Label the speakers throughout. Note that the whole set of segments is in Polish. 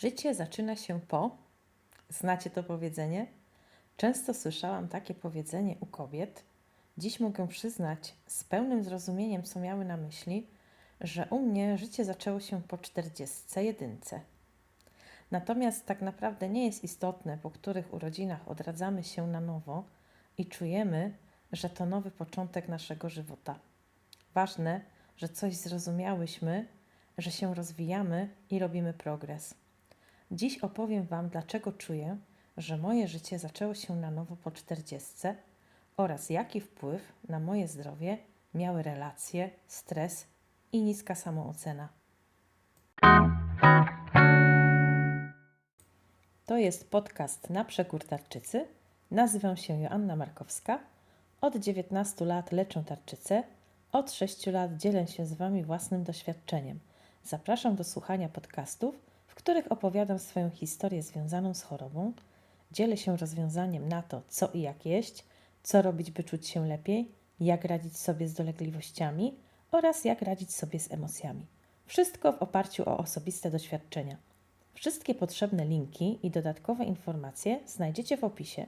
Speaker 1: Życie zaczyna się po. Znacie to powiedzenie? Często słyszałam takie powiedzenie u kobiet. Dziś mogę przyznać z pełnym zrozumieniem, co miały na myśli, że u mnie życie zaczęło się po czterdziestce jedynce. Natomiast tak naprawdę nie jest istotne, po których urodzinach odradzamy się na nowo i czujemy, że to nowy początek naszego żywota. Ważne, że coś zrozumiałyśmy, że się rozwijamy i robimy progres. Dziś opowiem Wam, dlaczego czuję, że moje życie zaczęło się na nowo po czterdziestce oraz jaki wpływ na moje zdrowie miały relacje, stres i niska samoocena. To jest podcast na przekór tarczycy. Nazywam się Joanna Markowska. Od 19 lat leczę tarczycę. Od 6 lat dzielę się z Wami własnym doświadczeniem. Zapraszam do słuchania podcastów, których opowiadam swoją historię związaną z chorobą, dzielę się rozwiązaniem na to, co i jak jeść, co robić, by czuć się lepiej, jak radzić sobie z dolegliwościami oraz jak radzić sobie z emocjami. Wszystko w oparciu o osobiste doświadczenia. Wszystkie potrzebne linki i dodatkowe informacje znajdziecie w opisie.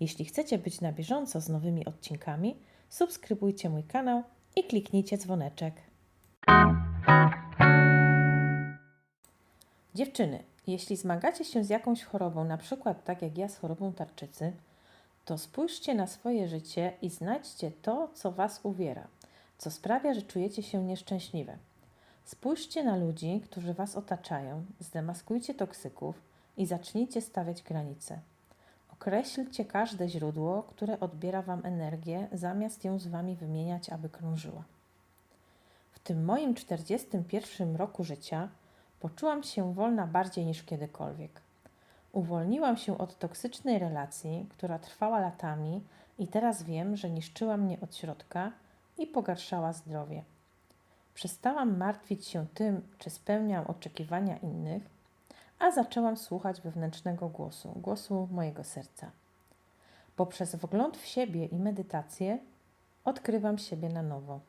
Speaker 1: Jeśli chcecie być na bieżąco z nowymi odcinkami, subskrybujcie mój kanał i kliknijcie dzwoneczek. Dziewczyny, jeśli zmagacie się z jakąś chorobą, na przykład tak jak ja z chorobą tarczycy, to spójrzcie na swoje życie i znajdźcie to, co Was uwiera, co sprawia, że czujecie się nieszczęśliwe. Spójrzcie na ludzi, którzy Was otaczają, zdemaskujcie toksyków i zacznijcie stawiać granice. Określcie każde źródło, które odbiera Wam energię, zamiast ją z Wami wymieniać, aby krążyła. W tym moim 41 roku życia poczułam się wolna bardziej niż kiedykolwiek. Uwolniłam się od toksycznej relacji, która trwała latami i teraz wiem, że niszczyła mnie od środka i pogarszała zdrowie. Przestałam martwić się tym, czy spełniam oczekiwania innych, a zaczęłam słuchać wewnętrznego głosu, głosu mojego serca. Poprzez wgląd w siebie i medytację odkrywam siebie na nowo.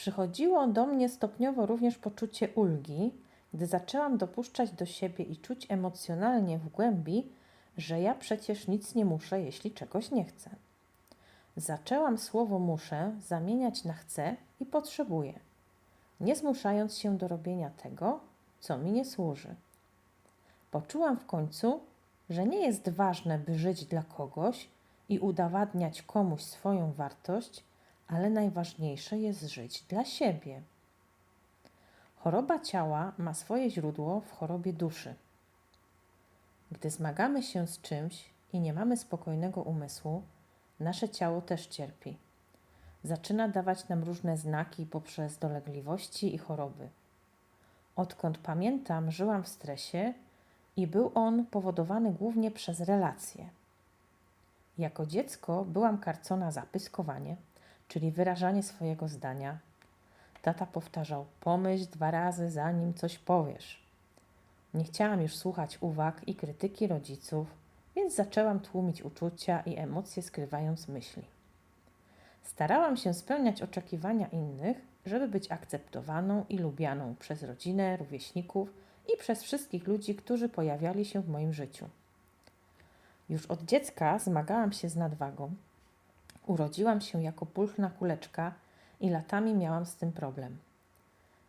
Speaker 1: Przychodziło do mnie stopniowo również poczucie ulgi, gdy zaczęłam dopuszczać do siebie i czuć emocjonalnie w głębi, że ja przecież nic nie muszę, jeśli czegoś nie chcę. Zaczęłam słowo muszę zamieniać na chcę i potrzebuję, nie zmuszając się do robienia tego, co mi nie służy. Poczułam w końcu, że nie jest ważne, by żyć dla kogoś i udowadniać komuś swoją wartość, ale najważniejsze jest żyć dla siebie. Choroba ciała ma swoje źródło w chorobie duszy. Gdy zmagamy się z czymś i nie mamy spokojnego umysłu, nasze ciało też cierpi. Zaczyna dawać nam różne znaki poprzez dolegliwości i choroby. Odkąd pamiętam, żyłam w stresie i był on powodowany głównie przez relacje. Jako dziecko byłam karcona za pyskowanie, czyli wyrażanie swojego zdania. Tata powtarzał: Pomyśl dwa razy, zanim coś powiesz. Nie chciałam już słuchać uwag i krytyki rodziców, więc zaczęłam tłumić uczucia i emocje, skrywając myśli. Starałam się spełniać oczekiwania innych, żeby być akceptowaną i lubianą przez rodzinę, rówieśników i przez wszystkich ludzi, którzy pojawiali się w moim życiu. Już od dziecka zmagałam się z nadwagą. Urodziłam się jako pulchna kuleczka i latami miałam z tym problem.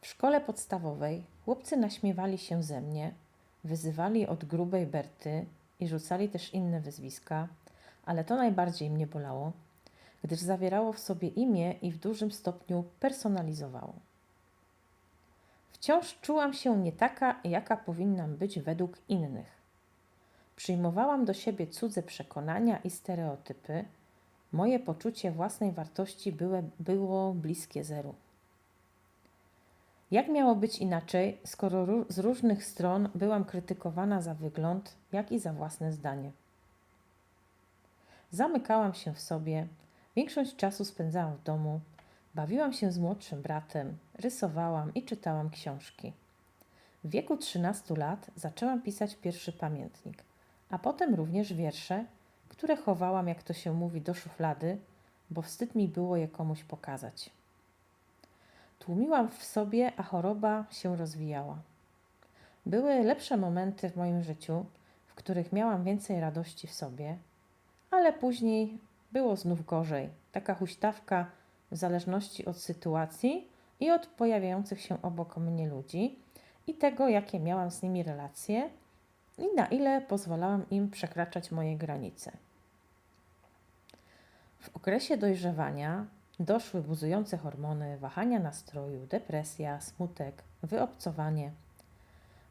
Speaker 1: W szkole podstawowej chłopcy naśmiewali się ze mnie, wyzywali od grubej Berty i rzucali też inne wyzwiska, ale to najbardziej mnie bolało, gdyż zawierało w sobie imię i w dużym stopniu personalizowało. Wciąż czułam się nie taka, jaka powinnam być według innych. Przyjmowałam do siebie cudze przekonania i stereotypy. Moje poczucie własnej wartości było, było bliskie zeru. Jak miało być inaczej, skoro z różnych stron byłam krytykowana za wygląd, jak i za własne zdanie? Zamykałam się w sobie, większość czasu spędzałam w domu, bawiłam się z młodszym bratem, rysowałam i czytałam książki. W wieku 13 lat zaczęłam pisać pierwszy pamiętnik, a potem również wiersze, które chowałam, jak to się mówi, do szuflady, bo wstyd mi było je komuś pokazać. Tłumiłam w sobie, a choroba się rozwijała. Były lepsze momenty w moim życiu, w których miałam więcej radości w sobie, ale później było znów gorzej. Taka huśtawka w zależności od sytuacji i od pojawiających się obok mnie ludzi i tego, jakie miałam z nimi relacje i na ile pozwalałam im przekraczać moje granice. W okresie dojrzewania doszły buzujące hormony, wahania nastroju, depresja, smutek, wyobcowanie.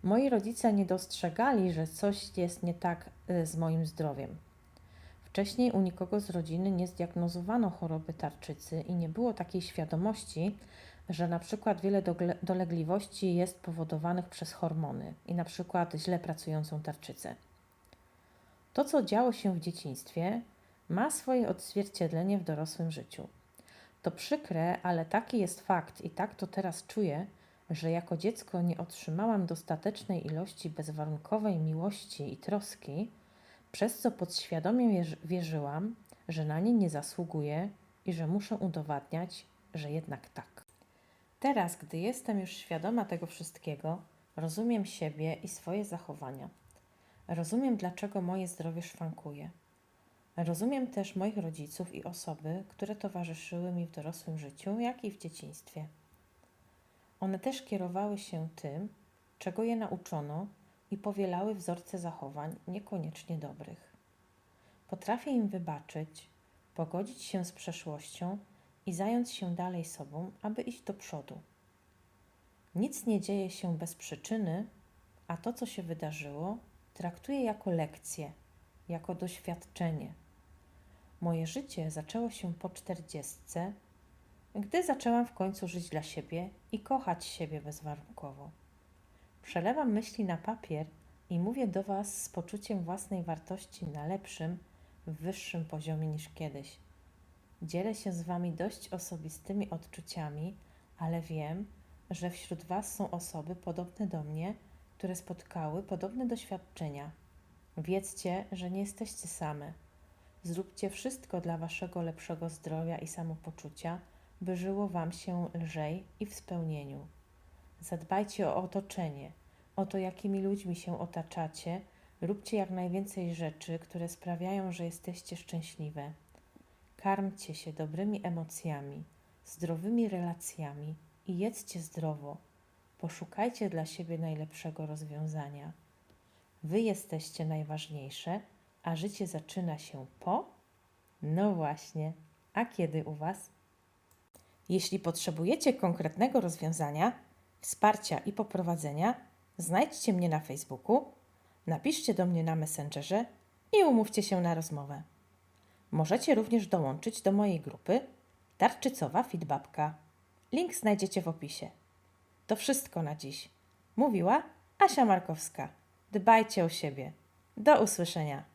Speaker 1: Moi rodzice nie dostrzegali, że coś jest nie tak y, z moim zdrowiem. Wcześniej u nikogo z rodziny nie zdiagnozowano choroby tarczycy i nie było takiej świadomości, że na przykład wiele dolegliwości jest powodowanych przez hormony i na przykład źle pracującą tarczycę. To, co działo się w dzieciństwie, ma swoje odzwierciedlenie w dorosłym życiu. To przykre, ale taki jest fakt i tak to teraz czuję, że jako dziecko nie otrzymałam dostatecznej ilości bezwarunkowej miłości i troski, przez co podświadomie wierzy- wierzyłam, że na nie nie zasługuję i że muszę udowadniać, że jednak tak. Teraz, gdy jestem już świadoma tego wszystkiego, rozumiem siebie i swoje zachowania. Rozumiem, dlaczego moje zdrowie szwankuje. Rozumiem też moich rodziców i osoby, które towarzyszyły mi w dorosłym życiu, jak i w dzieciństwie. One też kierowały się tym, czego je nauczono i powielały wzorce zachowań niekoniecznie dobrych. Potrafię im wybaczyć, pogodzić się z przeszłością i zająć się dalej sobą, aby iść do przodu. Nic nie dzieje się bez przyczyny, a to, co się wydarzyło, traktuję jako lekcję, jako doświadczenie. Moje życie zaczęło się po czterdziestce, gdy zaczęłam w końcu żyć dla siebie i kochać siebie bezwarunkowo. Przelewam myśli na papier i mówię do Was z poczuciem własnej wartości na lepszym, wyższym poziomie niż kiedyś. Dzielę się z Wami dość osobistymi odczuciami, ale wiem, że wśród Was są osoby podobne do mnie, które spotkały podobne doświadczenia. Wiedzcie, że nie jesteście same. Zróbcie wszystko dla Waszego lepszego zdrowia i samopoczucia, by żyło Wam się lżej i w spełnieniu. Zadbajcie o otoczenie, o to, jakimi ludźmi się otaczacie. Róbcie jak najwięcej rzeczy, które sprawiają, że jesteście szczęśliwe. Karmcie się dobrymi emocjami, zdrowymi relacjami i jedzcie zdrowo. Poszukajcie dla siebie najlepszego rozwiązania. Wy jesteście najważniejsze, a życie zaczyna się po? No właśnie, a kiedy u Was? Jeśli potrzebujecie konkretnego rozwiązania, wsparcia i poprowadzenia, znajdźcie mnie na Facebooku, napiszcie do mnie na Messengerze i umówcie się na rozmowę. Możecie również dołączyć do mojej grupy Tarczycowa Fitbabka. Link znajdziecie w opisie. To wszystko na dziś. Mówiła Asia Markowska. Dbajcie o siebie. Do usłyszenia.